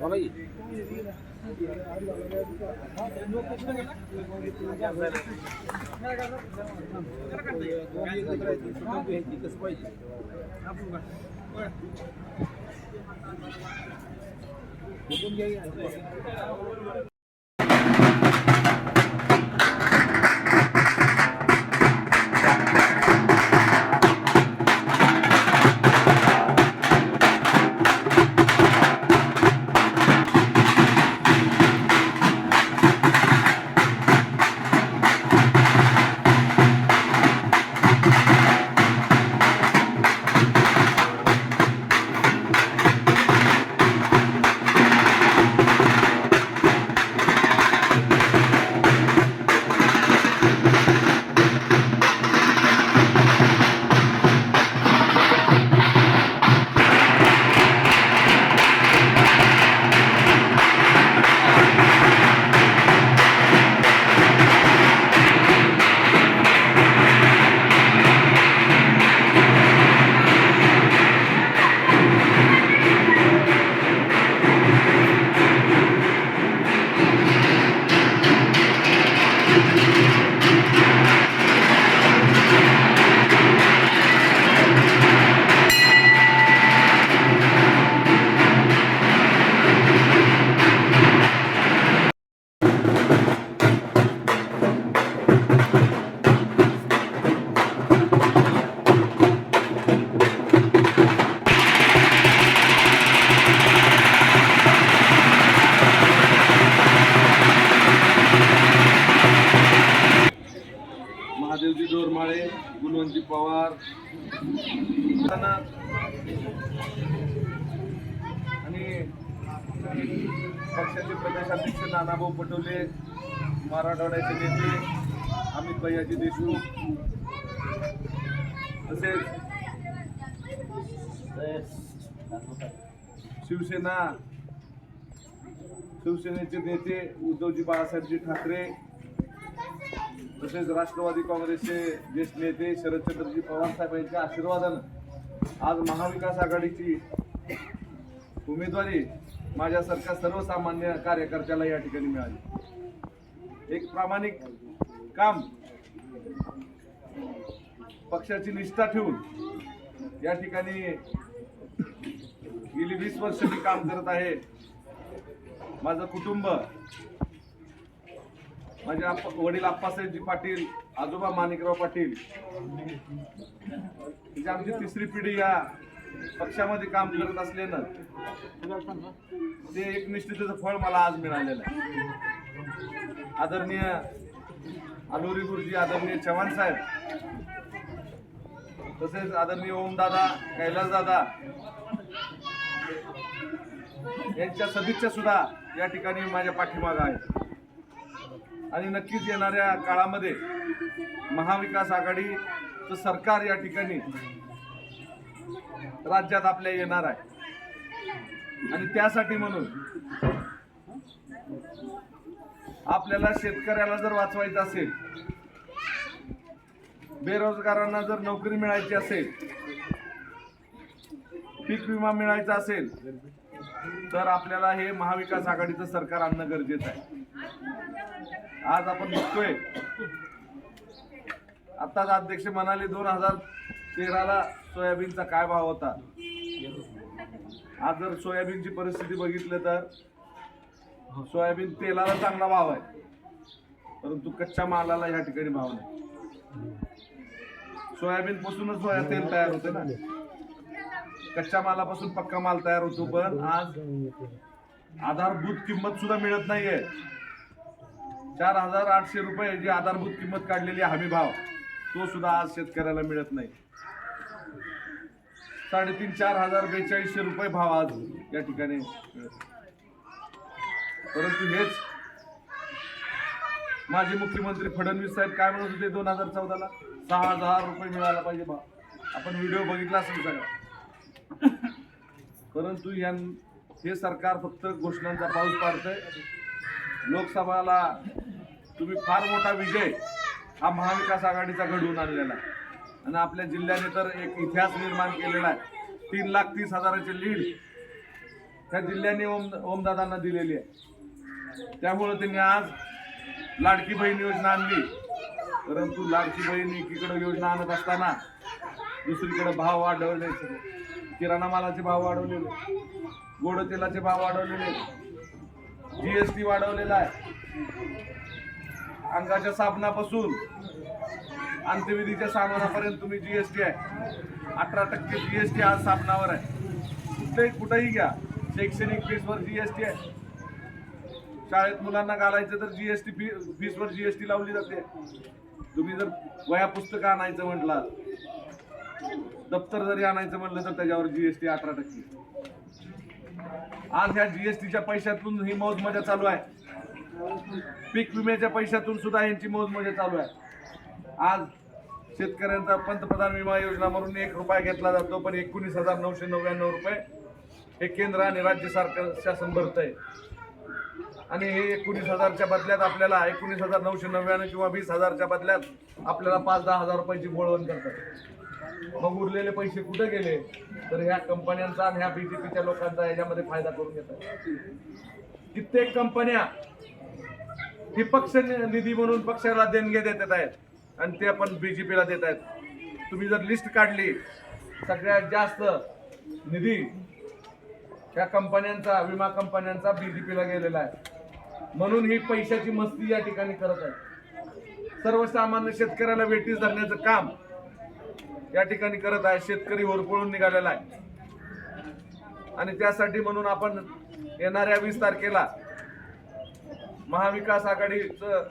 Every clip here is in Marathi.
महादेवजी करमाळे गुणवंती पवार. आणि पक्षाचे प्रदेशाध्यक्ष नानाभाऊ पटोले मराठवाड्याचे नेते अमित भैयाजी देशमुख. तसेच शिवसेना शिवसेनेचे नेते उद्धवजी बाळासाहेबजी ठाकरे. तसेच राष्ट्रवादी काँग्रेसचे ज्येष्ठ नेते शरदचंद्रजी पवार साहेब यांच्या आशीर्वादानं आज महाविकास आघाडीची उमेदवारी माझ्यासारख्या सर्वसामान्य कार्यकर्त्याला या ठिकाणी मिळाली. एक प्रामाणिक काम पक्षाची निष्ठा ठेवून या ठिकाणी गेली वीस वर्ष मी काम करत आहे. माझं कुटुंब माझे आप्पा वडील आप्पासाहेबजी पाटील आजोबा माणिकराव पाटील म्हणजे आमची तिसरी पिढी या पक्षामध्ये काम करत असल्यानं ते एक निश्चितचं फळ मला आज मिळालेलं आहे. आदरणीय अलोरी गुरुजी आदरणीय चव्हाण साहेब तसेच आदरणीय ओमदादा कैलासदादा यांच्या सदिच्छा सुद्धा या ठिकाणी माझ्या पाठीमागा आहेत. आणि नक्कीच येणाऱ्या काळामध्ये महाविकास आघाडीचं सरकार या ठिकाणी राज्यात आपल्या येणार आहे. आणि त्यासाठी म्हणून आपल्याला शेतकऱ्याला जर वाचवायचं असेल बेरोजगारांना जर नोकरी मिळायची असेल पीक विमा मिळायचा असेल तर आपल्याला हे महाविकास आघाडीचं सरकार आणणं गरजेचं आहे. आज आपण बघतोय. आताच अध्यक्ष म्हणाले दोन हजार तेराला सोयाबीनचा काय भाव होता? आज जर सोयाबीनची परिस्थिती बघितलं तर सोयाबीन तेलाला चांगला भाव आहे. परंतु कच्च्या मालाला या ठिकाणी भाव नाही. सोयाबीन पासूनच सोया तेल तयार होते ना. कच्च्या मालापासून पक्का माल तयार होतो पण आज आधारभूत किंमत सुद्धा मिळत नाहीये. चार हजार आठशे रुपये जी आधारभूत किंमत काढलेली आहे हमी भाव तो सुद्धा आज शेतकऱ्याला मिळत नाही. साडेतीन चार हजार बेचाळीसशे रुपये भाव आज या ठिकाणी परंतु हेच माजी मुख्यमंत्री फडणवीस साहेब काय म्हणत होते दोन हजार चौदाला? सहा हजार रुपये मिळाला पाहिजे भाव आपण व्हिडिओ बघितला असेल सगळा. परंतु या हे सरकार फक्त घोषणांचा पाऊस पाडतंय. लोकसभाला तुम्ही फार मोठा विजय हा महाविकास आघाडीचा घडवून आणलेला आहे. आणि आपल्या जिल्ह्याने तर एक इतिहास निर्माण केलेला आहे. तीन लाख तीस हजाराची लीड त्या जिल्ह्याने ओम ओमदादांना दिलेली आहे. त्यामुळं त्यांनी आज लाडकी बहीण योजना आणली. परंतु लाडकी बहीण एकीकडे योजना आणत असताना दुसरीकडे भाव वाढवले. किराणा मालाचे भाव वाढवलेले. गोड तेलाचे भाव वाढवलेले. जीएसटी वाढवलेला आहे. अंगाच्या साबणापासून अंत्यविधीच्या सामानापर्यंत तुम्ही जीएसटी आहे. अठरा टक्के जीएसटी आज साबणावर आहे. कुठेही कुठेही घ्या. शैक्षणिक फीसवर जीएसटी आहे. शाळेत मुलांना घालायचं तर जीएसटी फी फीसवर टी लावली जाते. तुम्ही जर वया पुस्तकं आणायचं म्हटलं दप्तर जरी आणायचं म्हटलं तर त्याच्यावर जीएसटी अठरा टक्के. आज ह्या जीएसटीच्या पैशातून ही मौज मजा चालू आहे. पीक विम्याच्या पैशातून सुद्धा यांची मोजमजा चालू आहे. आज शेतकऱ्यांचा पंतप्रधान विमा योजना म्हणून एक रुपया घेतला जातो पण एकोणीस हजार नऊशे नव्याण्णव रुपये हे केंद्र आणि राज्य सरकार शासन भरत आहे आणि हे एकोणीस हजारच्या बदल्यात आपल्याला एकोणीस हजार नऊशे नव्याण्णव किंवा वीस हजारच्या बदल्यात आपल्याला पाच दहा हजार रुपयाची बोळवण करतात. मग उरलेले पैसे कुठे गेले? तर ह्या कंपन्यांचा आणि ह्या बीजेपीच्या लोकांचा याच्यामध्ये फायदा करून घेतात. कित्येक कंपन्या ही पक्ष निधी म्हणून पक्षाला देणगे देत आहेत. आणि ते आपण बीजेपीला देत आहेत. तुम्ही जर लिस्ट काढली सगळ्यात जास्त निधी त्या कंपन्यांचा विमा कंपन्यांचा बीजेपीला गेलेला आहे. म्हणून ही पैशाची मस्ती या ठिकाणी करत आहे सर्वसामान्य शेतकऱ्याला वेटीस धरण्याचं काम या ठिकाणी करत आहे. शेतकरी होरपळून निघालेला आहे. आणि त्यासाठी म्हणून आपण येणाऱ्या वीस तारखेला महाविकास आघाडीचं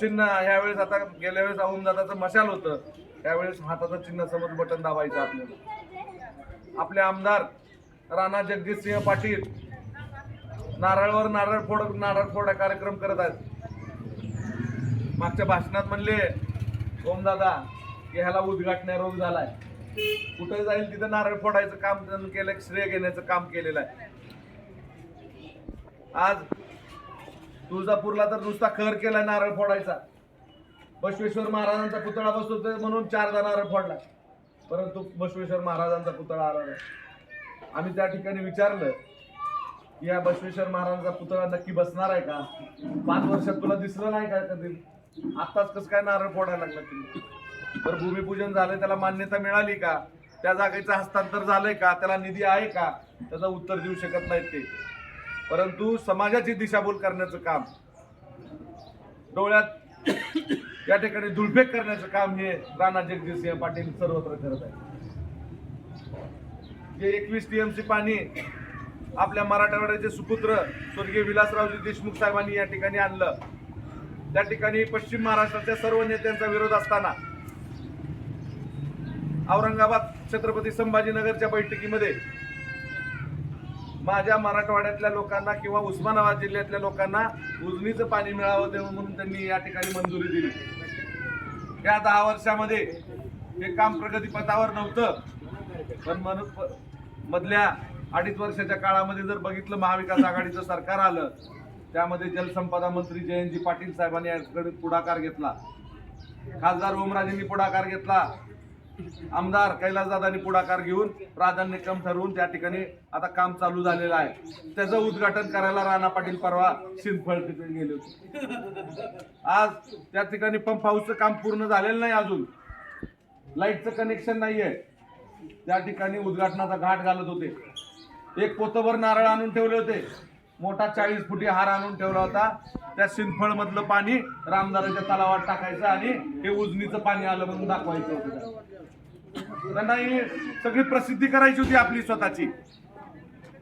चिन्ह ह्यावेळेस आता गेल्या वेळेस ओमदादाचं मशाल होतं. त्यावेळेस हाताचं चिन्ह समोर बटन दाबायचं आपल्याला. आपले आमदार राणा जगजितसिंह पाटील नारळवर नारळ फोड नारळ फोडा कार्यक्रम करत आहेत. मागच्या भाषणात म्हणले ओमदादा की ह्याला उद्घाटण्या रोग झालाय. कुठे जाईल तिथं नारळ फोडायचं काम केलं श्रेय घेण्याचं काम केलेलं आहे. आज तुळजापूरला तर नुसता खर केला नारळ फोडायचा. बसवेश्वर महाराजांचा पुतळा बसतो म्हणून चारदा नारळ फोडला. परंतु बसवेश्वर महाराजांचा पुतळा आला नाही. आम्ही त्या ठिकाणी विचारलं की या बसवेश्वर महाराजांचा पुतळा नक्की बसणार आहे का? पाच वर्षात तुला दिसलं नाही का कधी? आत्ताच कसं काय नारळ फोडायला लागला तुम्ही? तर भूमिपूजन झालंय त्याला मान्यता मिळाली का? त्या जागेचं हस्तांतर झालंय का? त्याला निधी आहे का? त्याचं उत्तर देऊ शकत नाहीत ते. परंतु समाजाची दिशाभूल करण्याचं काम डोळ्यात या ठिकाणी दुर्भेक करण्याचं काम हे राणा जगजितसिंह पाटील सर्वत्र करत आहे जे एकवीस टीएमसी पाणी आपल्या मराठवाड्याचे सुपुत्र स्वर्गीय विलासरावजी देशमुख साहेबांनी या ठिकाणी आणलं. त्या ठिकाणी पश्चिम महाराष्ट्राच्या सर्व नेत्यांचा विरोध असताना औरंगाबाद छत्रपती संभाजीनगरच्या बैठकीमध्ये माझ्या मराठवाड्यातल्या लोकांना किंवा उस्मानाबाद जिल्ह्यातल्या लोकांना उजनीचं पाणी मिळावं ते म्हणून त्यांनी या ठिकाणी मंजुरी दिली. या दहा वर्षामध्ये हे काम प्रगतीपथावर नव्हतं. पण मन मधल्या अडीच वर्षाच्या काळामध्ये जर बघितलं महाविकास आघाडीचं सरकार आलं त्यामध्ये जलसंपदा मंत्री जयंतजी पाटील साहेबांनी याकडे पुढाकार घेतला. खासदार ओमराजेंनी पुढाकार घेतला. आमदार कैलासदादांनी पुढाकार घेऊन प्राधान्यक्रम ठरवून त्या ठिकाणी आता काम चालू झालेलं आहे. त्याचं उद्घाटन करायला राणा पाटील परवा सिंदफळ तिथे गेले होते. आज त्या ठिकाणी पंप हाऊसचं काम पूर्ण झालेलं नाही अजून. लाईटचं कनेक्शन नाहीये. त्या ठिकाणी उद्घाटनाचा घाट घालत होते. एक पोतभर नारळ आणून ठेवले होते. मोठा चाळीस फुटी हार आणून ठेवला होता. त्या सिंदफळ मधलं पाणी रामदाराच्या तलावात टाकायचं आणि हे उजनीचं पाणी आलं म्हणून दाखवायचं होतं. त्यांना ही सगळी प्रसिद्धी करायची होती आपली स्वतःची.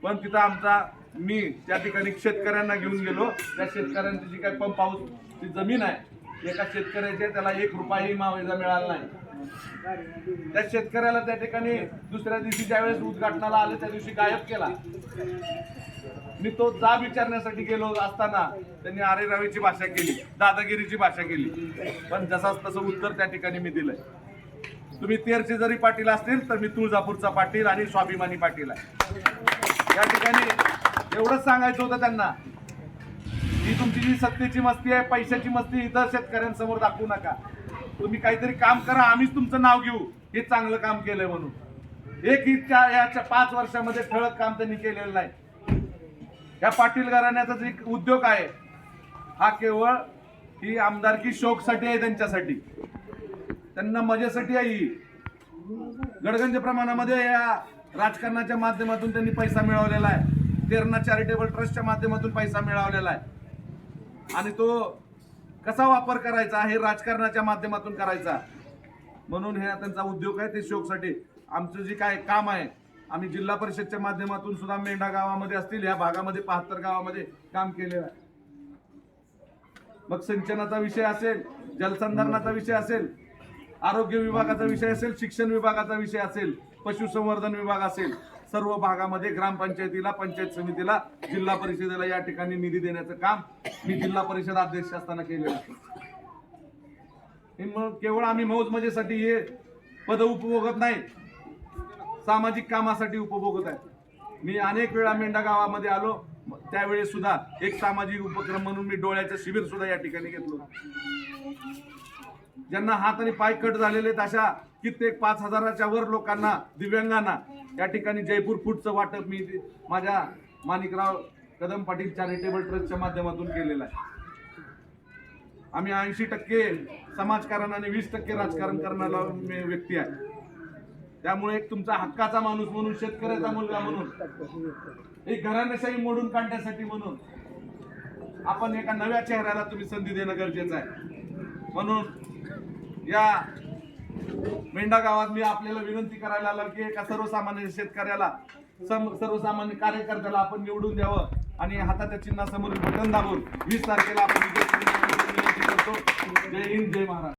पण तिथं आमचा मी त्या ठिकाणी शेतकऱ्यांना घेऊन गेलो. त्या शेतकऱ्यांची जी काही पंप हाऊस ती जमीन आहे एका शेतकऱ्याचे त्याला एक रुपयाही मावेजा मिळाला नाही. त्या शेतकऱ्याला त्या ठिकाणी दुसऱ्या दिवशी ज्यावेळेस उद्घाटनाला आले त्या दिवशी गायब केला. मी तो जा विचारण्यासाठी गेलो असताना त्यांनी आरे रावीची भाषा केली दादागिरीची भाषा केली. पण जसाच तसं उत्तर त्या ठिकाणी मी दिलंय. तुम्ही तेरचे जरी पाटील असतील तर मी तुळजापूरचा पाटील आणि स्वाभिमानी पाटील आहे. या ठिकाणी एवढंच सांगायचं होतं त्यांना. ही तुमची जी सत्तेची मस्ती आहे पैशाची मस्ती इतर शेतकऱ्यांसमोर दाखवू नका. तुम्ही काहीतरी काम करा आम्हीच तुमचं नाव घेऊ. हे चांगलं काम केलंय म्हणून. एक इच्छा याच्या पाच वर्षामध्ये ठळक काम त्यांनी केलेलं नाही. या पाटील घराण्याचा जे उद्योग आहे हा केवळ ही आमदारकी शोकसाठी आहे त्यांच्यासाठी. त्यांना मजेसाठी आई. ही गडगंज प्रमाणामध्ये या राजकारणाच्या माध्यमातून त्यांनी पैसा मिळवलेला आहे. तेरणा चॅरिटेबल ट्रस्टच्या माध्यमातून पैसा मिळवलेला आहे. आणि तो कसा वापर करायचा हे राजकारणाच्या माध्यमातून करायचा. म्हणून हे त्यांचा उद्योग आहे ते शोकसाठी. आमचं जे काय काम आहे आम्ही जिल्हा परिषदच्या माध्यमातून सुद्धा मेंढा गावामध्ये असतील या भागामध्ये बहात्तर गावामध्ये काम केलेलं आहे. मग सिंचनाचा विषय असेल जलसंधारणाचा विषय असेल आरोग्य विभागाचा विषय असेल शिक्षण विभागाचा विषय असेल पशुसंवर्धन विभाग असेल सर्व भागामध्ये ग्रामपंचायतीला पंचायत समितीला जिल्हा परिषदेला या ठिकाणी निधी देण्याचं काम मी जिल्हा परिषद अध्यक्ष असताना केलेलं आहे. मग केवळ आम्ही मौज मजेसाठी हे पद उपभोगत नाही सामाजिक कामासाठी उपभोगत आहे. मी अनेक वेळा मेंढा गावामध्ये आलो त्यावेळेस सुद्धा एक सामाजिक उपक्रम म्हणून मी डोळ्याचं शिबिर सुद्धा या ठिकाणी घेतलं ज्यांना हात आणि पाय कट झालेले आहेत अशा कित्येक पाच हजाराच्या वर लोकांना दिव्यांगांना या ठिकाणी जयपूर फूडचं वाटप मी माझ्या माणिकराव कदम पाटील चॅरिटेबल ट्रस्टच्या माध्यमातून केलेलं आहे. आम्ही ऐंशी टक्के समाजकारण आणि वीस टक्के राजकारण करणारा व्यक्ती आहे. त्यामुळे एक तुमचा हक्काचा माणूस म्हणून शेतकऱ्याचा मुलगा म्हणून एक घराण्याशाही मोडून काढण्यासाठी म्हणून आपण एका नव्या चेहऱ्याला तुम्ही संधी देणं गरजेचं आहे. म्हणून या मेंढा गावात मी आपल्याला विनंती करायला आलो की एका सर्वसामान्य शेतकऱ्याला सम- सर्वसामान्य कार्यकर्त्याला आपण निवडून द्यावं आणि हाताच्या चिन्हासमोर बटन दाबून वीस तारखेला आपण जय हिंद जय महाराज